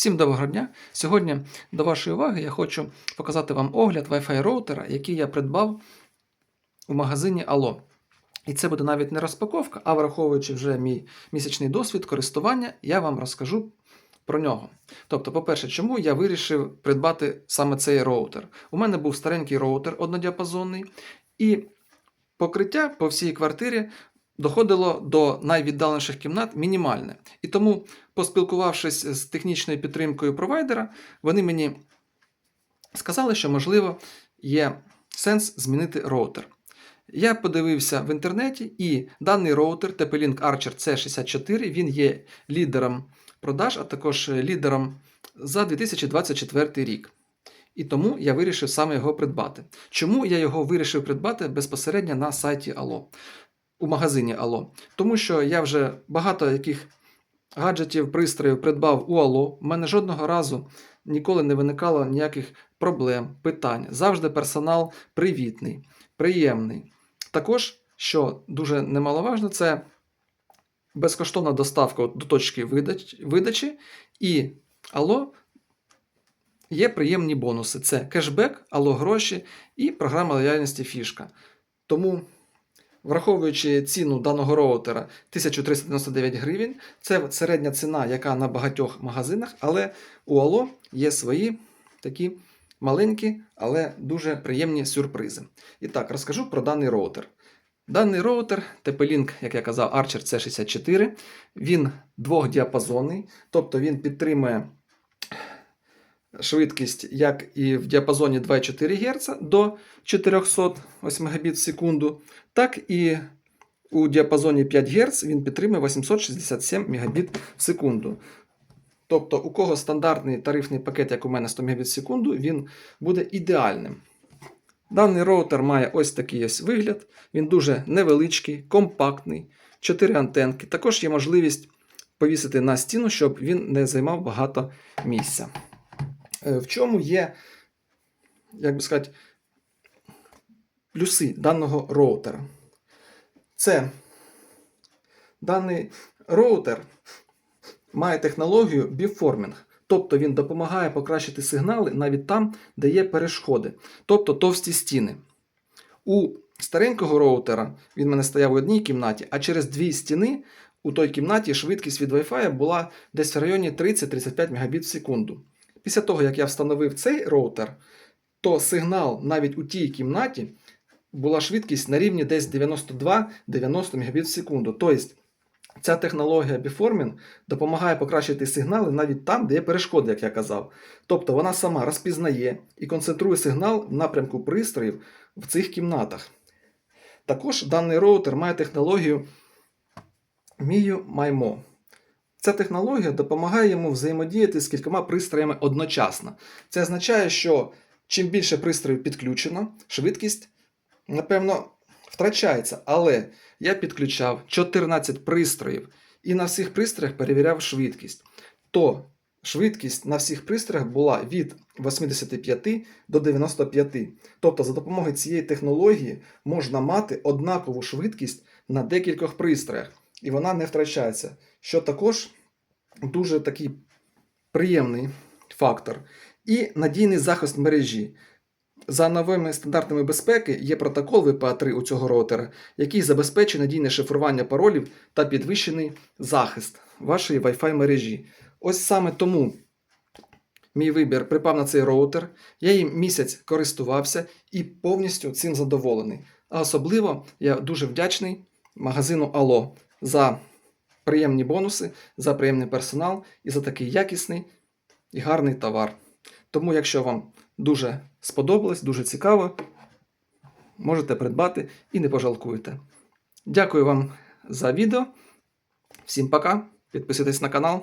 Всім доброго дня! Сьогодні до вашої уваги я хочу показати вам огляд Wi-Fi роутера, який я придбав у магазині Allo. І це буде навіть не розпаковка, а враховуючи вже мій місячний досвід користування, я вам розкажу про нього. Тобто, по-перше, чому я вирішив придбати саме цей роутер? У мене був старенький роутер однодіапазонний, і покриття по всій квартирі доходило до найвіддаленіших кімнат мінімальне. І тому, поспілкувавшись з технічною підтримкою провайдера, вони мені сказали, що, можливо, є сенс змінити роутер. Я подивився в інтернеті, і даний роутер TP-Link Archer C64 він є лідером продаж, а також лідером за 2024 рік. І тому я вирішив саме його придбати. Чому я його вирішив придбати безпосередньо на сайті Allo, у магазині Allo? Тому що я вже багато яких гаджетів, пристроїв придбав у Allo. У мене жодного разу ніколи не виникало ніяких проблем, питань. Завжди персонал привітний, приємний. Також, що дуже немаловажно, це безкоштовна доставка до точки видачі, і Allo є приємні бонуси: це кешбек, Allo гроші і програма лояльності фішка. Тому, враховуючи ціну даного роутера 1399 гривень, це середня ціна, яка на багатьох магазинах, але у Allo є свої такі маленькі, але дуже приємні сюрпризи. І так, розкажу про даний роутер. Даний роутер TP-Link, як я казав, Archer C64, він двохдіапазонний, тобто він підтримує швидкість як і в діапазоні 2,4 Гц до 408 Мбіт в секунду, так і у діапазоні 5 Гц він підтримує 867 Мбіт в секунду. Тобто, у кого стандартний тарифний пакет, як у мене 100 Мбіт в секунду, він буде ідеальним. Даний роутер має ось такий ось вигляд. Він дуже невеличкий, компактний, 4 антенки. Також є можливість повісити на стіну, щоб він не займав багато місця. Е, В чому є, як би сказати, плюси даного роутера? Це даний роутер має технологію біформінг. Тобто він допомагає покращити сигнали навіть там, де є перешкоди, тобто товсті стіни. У старенького роутера він в мене стояв у одній кімнаті, а через дві стіни у той кімнаті швидкість від Wi-Fi була десь в районі 30-35 Мбіт в секунду. Після того, як я встановив цей роутер, то сигнал навіть у тій кімнаті була швидкість на рівні десь 92-90 Мбіт в секунду. Тобто ця технологія Beforming допомагає покращити сигнали навіть там, де є перешкоди, як я казав. Тобто вона сама розпізнає і концентрує сигнал в напрямку пристроїв в цих кімнатах. Також даний роутер має технологію Mio MIMO. Ця технологія допомагає йому взаємодіяти з кількома пристроями одночасно. Це означає, що чим більше пристроїв підключено, швидкість, напевно, втрачається. Але я підключав 14 пристроїв і на всіх пристроях перевіряв швидкість. То швидкість на всіх пристроях була від 85 до 95. Тобто, за допомогою цієї технології можна мати однакову швидкість на декількох пристроях, і вона не втрачається. Що також дуже такий приємний фактор. І надійний захист мережі. За новими стандартами безпеки є протокол WPA3 у цього роутера, який забезпечує надійне шифрування паролів та підвищений захист вашої Wi-Fi мережі. Ось саме тому мій вибір припав на цей роутер. Я їм місяць користувався і повністю цим задоволений. А особливо я дуже вдячний магазину Allo за приємні бонуси, за приємний персонал і за такий якісний і гарний товар. Тому, якщо вам дуже сподобалось, дуже цікаво, можете придбати і не пожалкуєте. Дякую вам за відео. Всім пока. Підписуйтесь на канал.